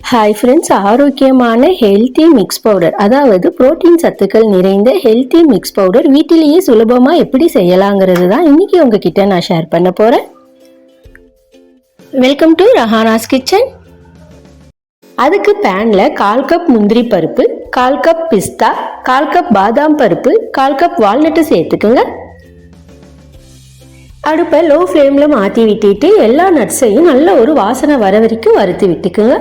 Hi friends ஆரோக்கியமான healthy mix powder அதாவது protein சத்துக்கள் நிறைந்த ஹெல்த்தி மிக்ஸ் பவுடர் வீட்டிலேயே சுலபமாக எப்படி செய்யலாங்கிறது தான் இன்னைக்கு உங்ககிட்ட நான் ஷேர் பண்ண போகிறேன் வெல்கம் டு ரஹானாஸ் கிச்சன் அதுக்கு பேனில் கால் கப் முந்திரி பருப்பு கால் கப் பிஸ்தா கால் கப் பாதாம் பருப்பு கால் கப் வால்நட்டு சேர்த்துக்குங்க. அடுப்பை லோ ஃப்ளேமில் மாற்றி விட்டுட்டு எல்லா நட்ஸையும் நல்ல ஒரு வாசனை வர வரைக்கும் வறுத்து விட்டுக்குங்க.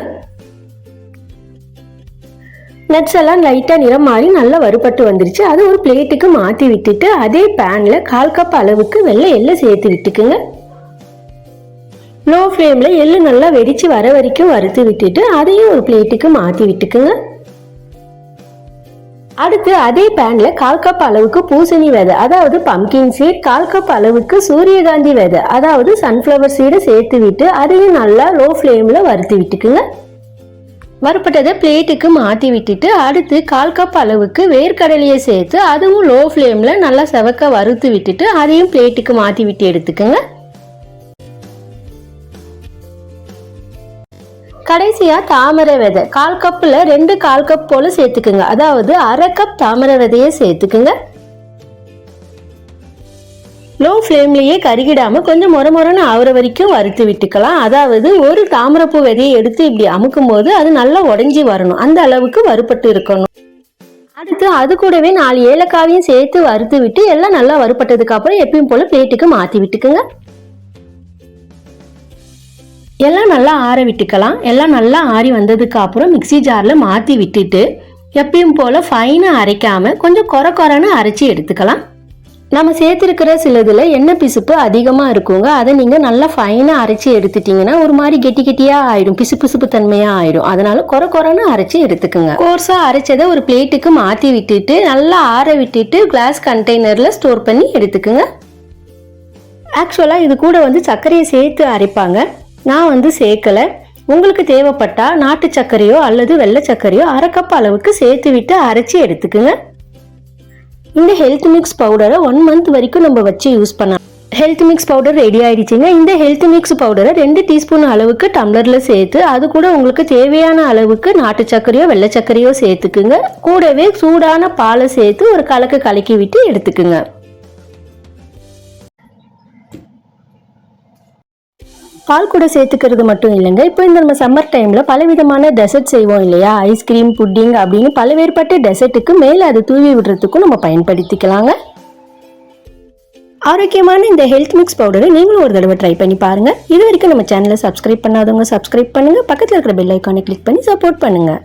நட்ஸ் எல்லாம் லைட்டாக நிறம் மாறி நல்லா வறுபட்டு வந்துருச்சு. அதை ஒரு பிளேட்டுக்கு மாற்றி விட்டுட்டு அதே பேனில் கால் கப் அளவுக்கு வெள்ளை எள்ளை சேர்த்து விட்டுக்குங்க. லோ ஃப்ளேமில் எள்ளு நல்லா வெடித்து வர வரைக்கும் வறுத்து விட்டுட்டு அதையும் ஒரு பிளேட்டுக்கு மாற்றி விட்டுக்குங்க. அடுத்து அதே பேன்ல கால் கப் அளவுக்கு பூசணி விதை அதாவது பம்கின் சீட் கால் கப் அளவுக்கு சூரியகாந்தி விதை அதாவது சன்ஃப்ளவர் சீடை சேர்த்து விட்டு அதையும் நல்லா லோ ஃப்ளேமில் வறுத்து விட்டுக்குங்க. வறுப்பட்டதை பிளேட்டுக்கு மாற்றி விட்டுட்டு அடுத்து கால் கப் அளவுக்கு வேர்க்கடலையை சேர்த்து அதுவும் லோ ஃப்ளேமில் நல்லா செவக்க வறுத்து விட்டுட்டு அதையும் பிளேட்டுக்கு மாற்றி விட்டு எடுத்துக்கோங்க. கடைசியாக தாமரை விதை கால் கப்பில் ரெண்டு கால் கப் போல் சேர்த்துக்குங்க. அதாவது அரை கப் தாமரை விதையை சேர்த்துக்குங்க. லோ ஃப்ளேம்லேயே கருகிடாமல் கொஞ்சம் முற முறன்னு ஆகிற வரைக்கும் வறுத்து விட்டுக்கலாம். அதாவது ஒரு தாமரப்பூ விதையை எடுத்து இப்படி அமுக்கும் போது அது நல்லா உடஞ்சி வரணும். அந்த அளவுக்கு வறுபட்டு இருக்கணும். அடுத்து அது கூடவே நாலு ஏலக்காவையும் சேர்த்து வறுத்து விட்டு எல்லாம் நல்லா வறுப்பட்டதுக்கு அப்புறம் எப்பயும் போல பிளேட்டுக்கு மாற்றி விட்டுக்குங்க. எல்லாம் நல்லா ஆற விட்டுக்கலாம். எல்லாம் நல்லா ஆறி வந்ததுக்கு அப்புறம் மிக்சி ஜாரில் மாற்றி விட்டுட்டு எப்பயும் போல் ஃபைனாக அரைக்காமல் கொஞ்சம் குறை குறைன்னு அரைச்சி எடுத்துக்கலாம். நம்ம சேர்த்துருக்கிற சிலதில் எண்ணெய் பிசுப்பு அதிகமாக இருக்குங்க. அதை நீங்கள் நல்லா ஃபைனாக அரைச்சி எடுத்துட்டிங்கன்னா ஒரு மாதிரி கெட்டி கெட்டியாக ஆயிடும். பிசு பிசுப்பு தன்மையாக ஆயிடும். அதனால குறை குறைன்னு அரைச்சி எடுத்துக்கோங்க. கோர்ஸாக அரைச்சதை ஒரு பிளேட்டுக்கு மாற்றி விட்டுட்டு நல்லா ஆற விட்டுட்டு கிளாஸ் கண்டெய்னரில் ஸ்டோர் பண்ணி எடுத்துக்கோங்க. ஆக்சுவலாக இது கூட வந்து சர்க்கரையை சேர்த்து அரைப்பாங்க. நான் வந்து சேர்க்கலை. உங்களுக்கு தேவைப்பட்டால் நாட்டு சர்க்கரையோ அல்லது வெள்ளை சர்க்கரையோ அரை கப் அளவுக்கு சேர்த்து விட்டு அரைச்சி எடுத்துக்குங்க. இந்த ஹெல்த் மிக்ஸ் பவுடரை ஒன் மந்த் வரைக்கும் நம்ம வச்சு யூஸ் பண்ணலாம். ஹெல்த் மிக்ஸ் பவுடர் ரெடி ஆயிடுச்சுங்க. இந்த ஹெல்த் மிக்ஸ் பவுடரை ரெண்டு டீஸ்பூன் அளவுக்கு டம்ளரில் சேர்த்து அது கூட உங்களுக்கு தேவையான அளவுக்கு நாட்டு சர்க்கரையோ வெள்ளை சர்க்கரையோ சேர்த்துக்குங்க. கூடவே சூடான பாலை சேர்த்து ஒரு கலக்கு கலக்கி விட்டு எடுத்துக்குங்க. பால் கூட சேர்த்துக்கிறது மட்டும் இல்லைங்க. இப்போ இந்த நம்ம சம்மர் டைமில் பலவிதமான டெசர்ட் செய்வோம் இல்லையா? ஐஸ்கிரீம் புட்டிங் அப்படின்னு பலவேறுபட்ட டெசர்ட்டுக்கு மேலே அதை தூவி விடுறதுக்கும் நம்ம பயன்படுத்திக்கலாங்க. ஆரோக்கியமான இந்த ஹெல்த் மிக்ஸ் பவுடரை நீங்களும் ஒரு தடவை ட்ரை பண்ணி பாருங்கள் இது வரைக்கும் நம்ம சேனலை சப்ஸ்கிரைப் பண்ணாதவங்க சப்ஸ்கிரைப் பண்ணுங்கள் பக்கத்தில் இருக்கிற பெல் ஐக்கானை கிளிக் பண்ணி சப்போர்ட் பண்ணுங்கள்